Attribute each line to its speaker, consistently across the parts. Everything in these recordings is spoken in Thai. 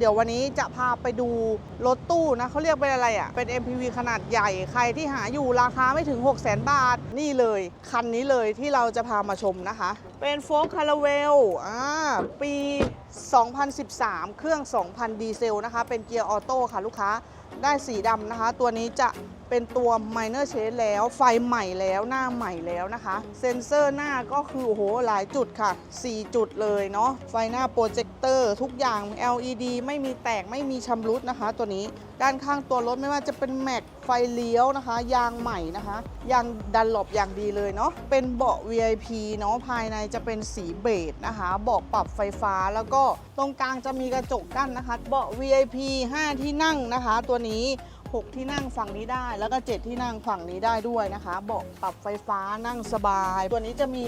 Speaker 1: เดี๋ยววันนี้จะพาไปดูรถตู้นะเขาเรียกเป็นอะไรอะ่ะ เป็น MPV ขนาดใหญ่ใครที่หาอยู่ราคาไม่ถึง 6 0 0 0 0 0 บาท นี่เลย คันนี้เลยที่เราจะพามาชมนะคะ เป็นโฟล์คาราเวลอ่าปี 2013 เครื่อง 2,000 ดีเซลนะคะ เป็นเกียร์ออโต้ค่ะลูกค้า ได้สีดำนะคะ ตัวนี้จะเป็นตัว minor change แล้ว ไฟใหม่แล้วหน้าใหม่แล้วนะคะ เซ็นเซอร์หน้าก็คือโอ้โหหลายจุดค่ะ 4 จุดเลยเนาะ ไฟหน้าโปรเจคเตอร์ทุกอย่าง LED ไม่มีแตกไม่มีชำรุดนะคะ ตัวนี้ ด้านข้างตัวรถไม่ว่าจะเป็นแม็กไฟเลี้ยวนะคะ ยางใหม่นะคะ ยางดันหลบอย่างดีเลยเนาะ เป็นเบาะ VIP เนาะ ภายในจะเป็นสีเบจนะคะเบาะปรับไฟฟ้าแล้วก็ตรงกลางจะมีกระจกกั้นนะคะ เบาะ VIP 5 ที่นั่งนะคะ ตัวนี้ 6 ที่นั่งฝั่งนี้ได้ แล้วก็ 7 ที่นั่งฝั่งนี้ได้ด้วยนะคะ เบาะปรับไฟฟ้านั่งสบาย ตัวนี้จะมี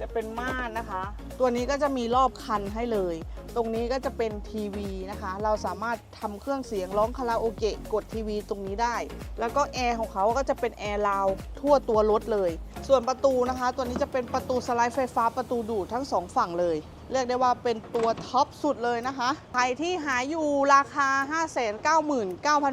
Speaker 1: จะเป็นม่านนะคะ ตัวนี้ก็จะมีรอบคันให้เลย ตรงนี้ก็จะเป็นทีวีนะคะ เราสามารถทำเครื่องเสียงร้องคาราโอเกะกดทีวีตรงนี้ได้ แล้วก็แอร์ของเขาก็จะเป็นแอร์ราวทั่วตัวรถเลย ส่วนประตูนะคะ ตัวนี้จะเป็นประตูสไลด์ไฟฟ้าประตูดูดทั้งสองฝั่งเลย เรียกได้ว่าเป็นตัวท็อปสุดเลยนะคะ ใครที่หาอยู่ราคา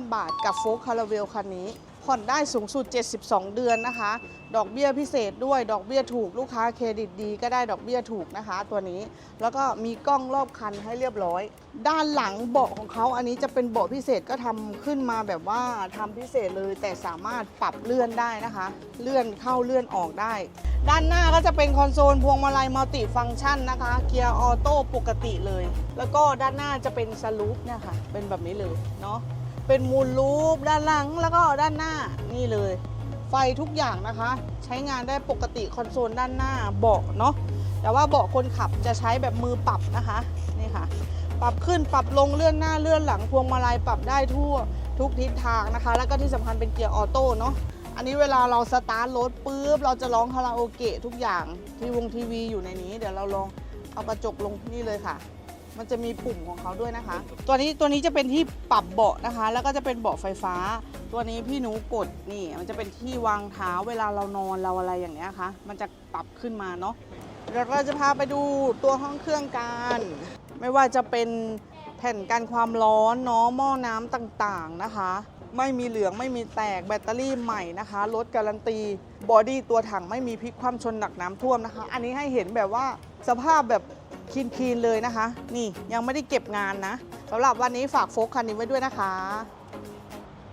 Speaker 1: 599,000 บาท กับโฟล์คาราเวลคันนี้ ผ่อนได้สูงสุด 72 เดือนนะคะ ดอกเบี้ยพิเศษด้วย ดอกเบี้ยถูกลูกค้าเครดิตดี ก็ได้ดอกเบี้ยถูกนะคะ ตัวนี้ แล้วก็มีกล้องรอบคันให้เรียบร้อย ด้านหลังเบาะของเขาอันนี้จะเป็นเบาะพิเศษก็ทำขึ้นมาแบบว่าทำพิเศษเลย แต่สามารถปรับเลื่อนได้นะคะ เลื่อนเข้าเลื่อนออกได้ ด้านหน้าก็จะเป็นคอนโซลพวงมาลัยมัลติฟังก์ชันนะคะ เกียร์ออโต้ปกติเลย แล้วก็ด้านหน้าจะเป็นสลูปเนี่ยค่ะ เป็นแบบนี้เลยเนาะ เป็นมูลลูปด้านหลังแล้วก็ด้านหน้านี่เลย ไฟทุกอย่างนะคะ ใช้งานได้ปกติคอนโซลด้านหน้าเบาะเนาะแต่ว่าเบาะคนขับจะใช้แบบมือปรับนะคะนี่ค่ะ ปรับขึ้นปรับลงเลื่อนหน้าเลื่อนหลังพวงมาลัยปรับได้ทั่วทุกทิศทางนะคะ แล้วก็ที่สำคัญเป็นเกียร์ออโต้เนาะอันนี้เวลาเราสตาร์ทรถปุ๊บเราจะร้องคาราโอเกะทุกอย่างทีวงทีวีอยู่ในนี้ เดี๋ยวเราลองเอากระจกลงนี่เลยค่ะ มันจะมีปุ่มของเขาด้วยนะคะ ตัวนี้ตัวนี้จะเป็นที่ปรับเบาะนะคะ แล้วก็จะเป็นเบาะไฟฟ้า ตัวนี้พี่หนูกดนี่ มันจะเป็นที่วางเท้าเวลาเรานอนเราอะไรอย่างเงี้ยค่ะ มันจะปรับขึ้นมาเนาะเดี๋ยวเราจะพาไปดูตัวห้องเครื่องกัน ไม่ว่าจะเป็นแผ่นกันความร้อนเนาะหม้อน้ำต่างๆนะคะ ไม่มีเหลืองไม่มีแตกแบตเตอรี่ใหม่นะคะรถการันตี บอดี้ตัวถังไม่มีพลิกคว่ำชนหนักน้ำท่วมนะคะ อันนี้ให้เห็นแบบว่าสภาพแบบ คีนๆเลยนะคะ นี่ยังไม่ได้เก็บงานนะสำหรับวันนี้ฝากโฟกคันนี้ไว้ด้วยนะคะ